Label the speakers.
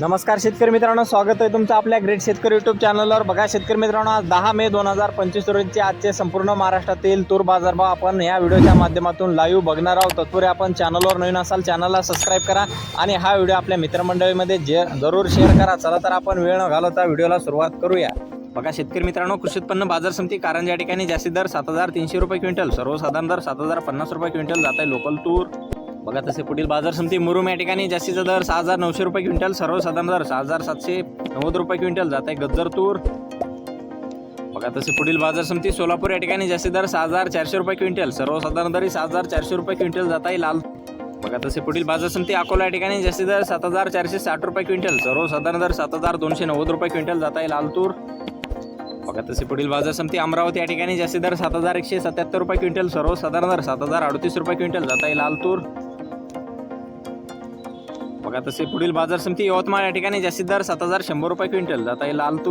Speaker 1: नमस्कार शेतकरी मित्रांनो स्वागत आहे तुमचं आपल्या ग्रेट शेतकरी युट्यूब चॅनलवर बघा शेतकरी मित्रांनो आज दहा मे दोन हजार पंचवीस रोजीचे आजचे संपूर्ण महाराष्ट्रातील तूर बाजारभाव आपण या व्हिडिओच्या माध्यमातून लाईव्ह बघणार आहोत. तत्पूर्वी आपण चॅनलवर नवीन असाल चॅनलला सबस्क्राईब करा आणि हा व्हिडिओ आपल्या मित्रमंडळीमध्ये जे जरूर शेअर करा. चला तर आपण वेळ न घालवता व्हिडिओला सुरुवात करूया. बघा शेतकरी मित्रांनो कृषी उत्पन्न बाजार समिती कारंजा या ठिकाणी जास्तीत दर सात हजार तीनशे रुपये क्विंटल सर्वसाधारण दर सात हजार पन्नास रुपये क्विंटल जात आहे. लोकल तूर बघा तसे पुढील बाजार समिती मुरुम या ठिकाणी जास्तीचा दर सहा हजार नऊशे रुपये क्विंटल सर्वसाधारण दर सहा हजार सातशे नव्वद रुपये क्विंटल जात आहे गज्जर तूर बघा तसे पुढील बाजार समिती सोलापूर या ठिकाणी जास्ती दर सहा हजार चारशे रुपये क्विंटल सर्वसाधारण दरी सहा हजार चारशे रुपये क्विंटल जात आहे लाल. बघा तसे पुढील बाजार समिती अकोला या ठिकाणी जास्ती दर सात हजार चारशे साठ रुपये क्विंटल सर्वसाधारण दर सात हजार दोनशे नव्वद रुपये क्विंटल जात आहे लाल तूर बघा तसे पुढील बाजार समिती अमरावती या ठिकाणी जास्ती दर सात हजार एकशे सत्याहत्तर रुपये क्विंटल सर्वसाधारण दर सात हजार अडतीस रुपये क्विंटल जात आहे लाल तूर बघा तसे पुढील बाजार समिती यवतमाळ या ठिकाणी जास्तीत दर सात हजार शंभर रुपये क्विंटल. आता हे लाल तूर